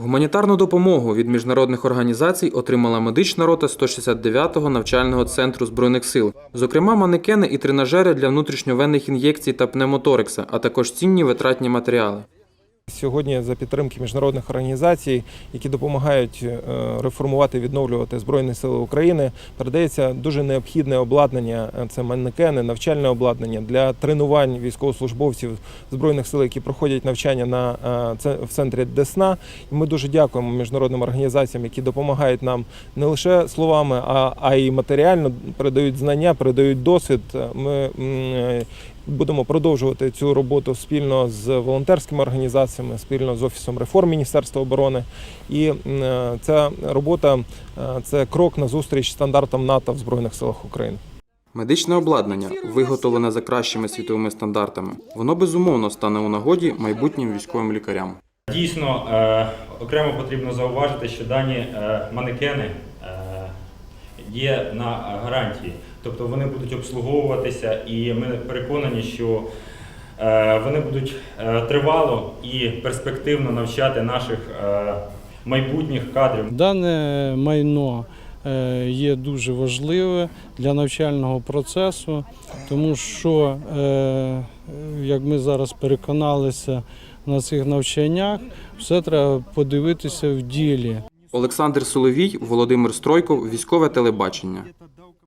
Гуманітарну допомогу від міжнародних організацій отримала медична рота 169-го навчального центру збройних сил, зокрема манекени і тренажери для внутрішньовенних ін'єкцій та пневмоторикса, а також цінні витратні матеріали. Сьогодні за підтримки міжнародних організацій, які допомагають е, реформувати, відновлювати Збройні Сили України, передається дуже необхідне обладнання. е, Це манекени, навчальне обладнання для тренувань військовослужбовців збройних сил, які проходять навчання на е, в центрі Десна. І ми дуже дякуємо міжнародним організаціям, які допомагають нам не лише словами, а, а й матеріально передають знання, передають досвід. Ми Будемо продовжувати цю роботу спільно з волонтерськими організаціями, спільно з офісом реформ Міністерства оборони. І е, ця робота е, це крок на зустріч стандартам НАТО в Збройних силах України. Медичне обладнання, виготовлене за кращими світовими стандартами, воно безумовно стане у нагоді майбутнім військовим лікарям. Дійсно, е, окремо потрібно зауважити, що дані манекени є на гарантії, тобто вони будуть обслуговуватися, і ми переконані, що е, вони будуть е, тривало і перспективно навчати наших е, майбутніх кадрів. Дане майно є дуже важливе для навчального процесу, тому що, як ми зараз переконалися на цих навчаннях, все треба подивитися в ділі. Олександр Соловій, Володимир Стройков, військове телебачення.